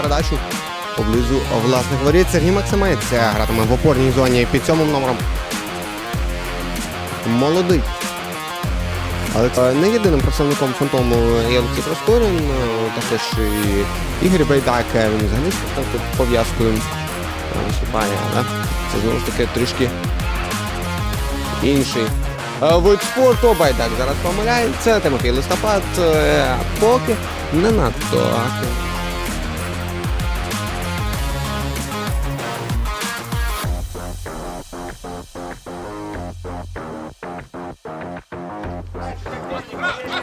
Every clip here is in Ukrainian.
передачу поблизу власних воріт. Сергій Максимець е, гратиме в опорній зоні під сьомим номером. Молодий. Але не єдиним представником фантому є Олексій Проскорін, е, також і Ігор Байдак, е, він взагалі пов'язкою виступає, але це знову ж таки трішки інший вид спорту. Байдак зараз помиляється. Тимофій Листопад поки не надто активний.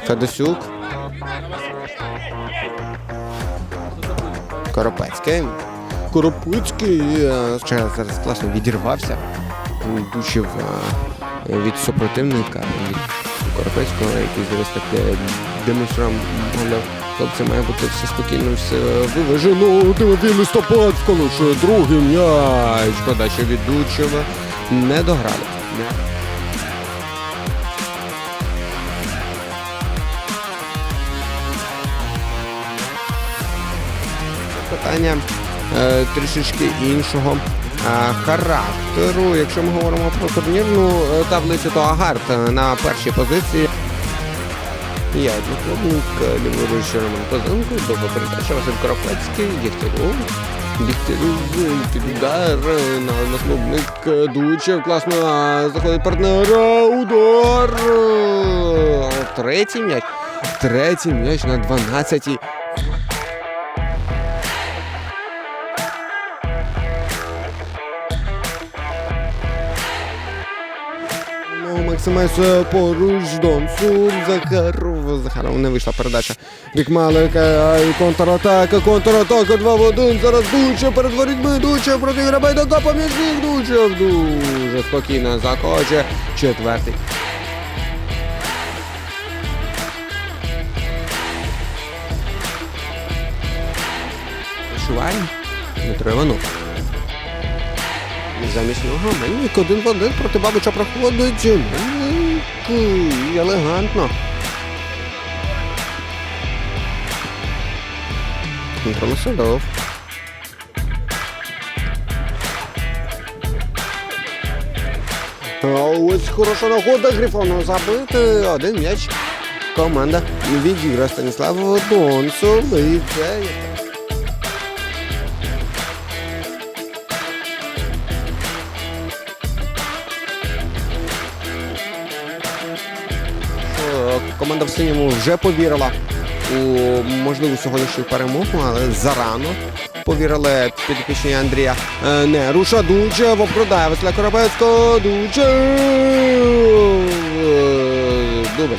Федосюк. Коропецький. Коропецький зараз класно відірвався. Дучив е, від супротивника від Коропецького, який зараз так е, демонстрував, мовляв, хлопці має бути все спокійно, все виважено. Тимофій листопад вколошує другий м'яч. Подача від Дучева. Не дограли. Питання е, трішечки іншого е, характеру. Якщо ми говоримо про турнірну е, таблицю, то Агарт е, на першій позиції. Я одноклубник, е, ліворуч Роман Козенко, довга передача Василь Коропецький, Дігтярю. Дігтярю під удар на. Класно заходить партнера. Удар. Третій м'яч. Третій м'яч на 12-й. Максимець е, поруч Донцу Захаров. Захаров не вийшла передача. Малика і контратака, контратака 2 в 1. Зараз Дучев перед ворітьми. Дучев проти Грабайдака помічник Дучев. Дуже спокійно закоче. Четвертий. Відчуваємо. Дмитро Іванов. Замість нього Мельник один в один проти Бабича проходить. Мельник. Елегантно. Дмитро Масадов. Ось хороша нагода Грифону забити. Один м'яч. Команда відіграє Станіслав Донцов. І це Команда в синьому вже повірила у можливу сьогоднішню перемогу, але зарано повірили підопічні Андрія Неруша. не руша Дучев, обкрадає Василя Коробецького. Дучев. Е, Дубль.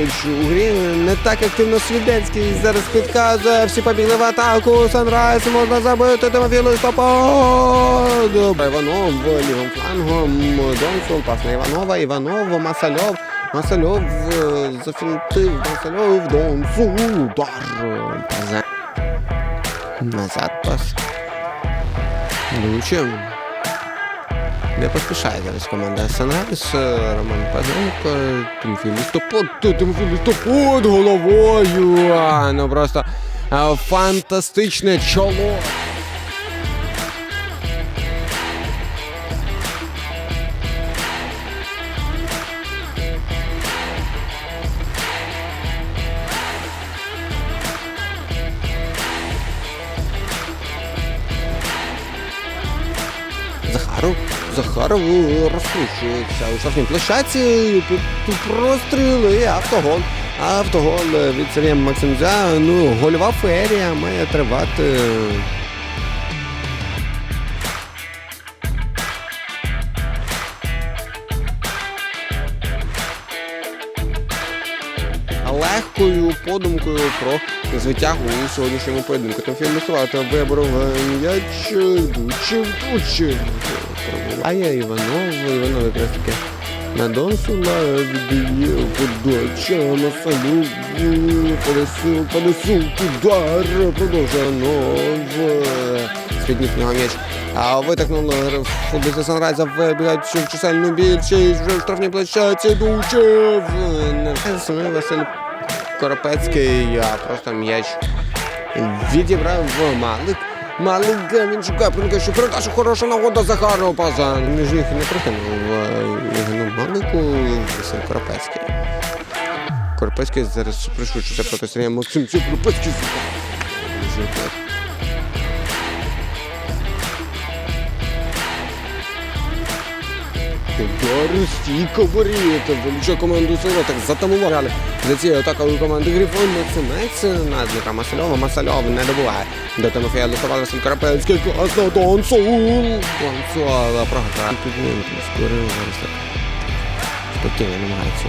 Якщо у грі. Не так активно Свіденський зараз підказує, всі побігли в атаку, Санрайз можна забити, Тимофій Листопад. Іванов лівим флангом, Донсон, пас на Іванова, Іванов, Масальов, Масальов е, зафінтив, Масальов, Донсу, удар. Назад. Пас. Лучим. Не поспішає зараз команда Санрайз. Роман Пазенко, Тимофій Листопад, Ти- Тимофій Листопад головою. Ну просто фантастичне чоло. Захаров. Захаров розкручується у штрафній площаці, Простріли, автогол. Автогол від Сергія Максимця. Ну, гольова ферія має тривати. Легкою подумкою про звитягу у сьогоднішньому поєдинку. Тимофій Мустувати виборов м'яч Дучев, Дучев. Пробиває Іванов, Іванов якраз таки на Донсула віддає подача на салю, понесу, понесу, удар, продовжує Іванов. З-під їхнього м'яч А витикнули футболісти Санрайза, вибігають в чисельну більшість, вже Дучев. Не Василь Коропецький, а просто м'яч відібрав в Малик. Малик, він шукає проникаючу передачу, хороша нагода Захарова паза. Між них не прикинув ну, Малику Скоропецький. Коропецький. Коропецький зараз пришвидшується проти Сергія Максимця. Коропецький Удари стійко велича команду Сила так затамували. За цією атакою команди Грифон Максимець на Дмитра Масальова. Масальов не добуває. До Тимофія Лисова Василь Карапельський, класно, Донсул. Донсул програв. Підмінки, скорив зараз так. Спокійно намагається.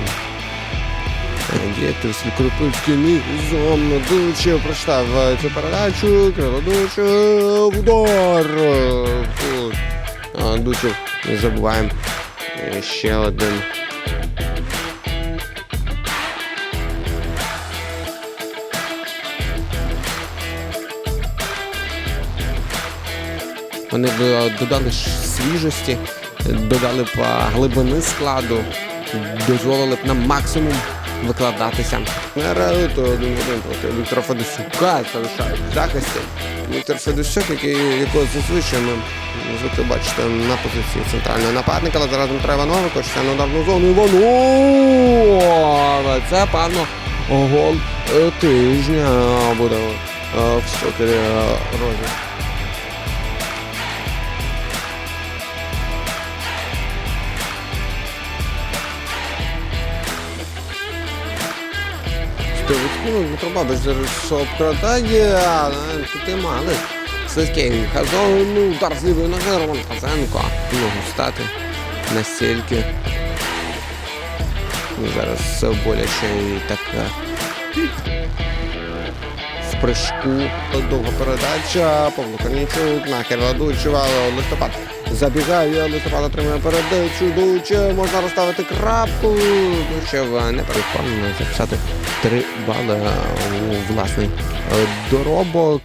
Діти Василь Карапельський низом надучив, прочитав цю передачу, крило Дучев, удар. А, не забуваємо. Е, Ще один. Вони додали свіжості, додали е, глибини складу, дозволили б нам максимум викладатися. Не реаліту один в один проти Віктора Федосюка залишають в захисті. Віктор Федосюк, який, якого зазвичай ми звикли бачити на позиції центрального нападника, але зараз Дмитро Іванова хочеться на ударну зону Іванова. Це певно гол е, тижня буде е, в стокері е, Розі. Сповідкину Дмитро Бабич зараз обкрадає, тут і мали. Слизький Хазон, ну, удар з лівої ноги, Роман Хазенко. Ногу стати настільки. Ну, Зараз все боляче і так е, в прыжку. Довга передача, Павло Корнійчук, на Кирила Дучева, листопад забігає, листопада тримає передачу, Дуче, можна розставити крапку, Дучев е, не переконано записати три бали у власний е, доробок.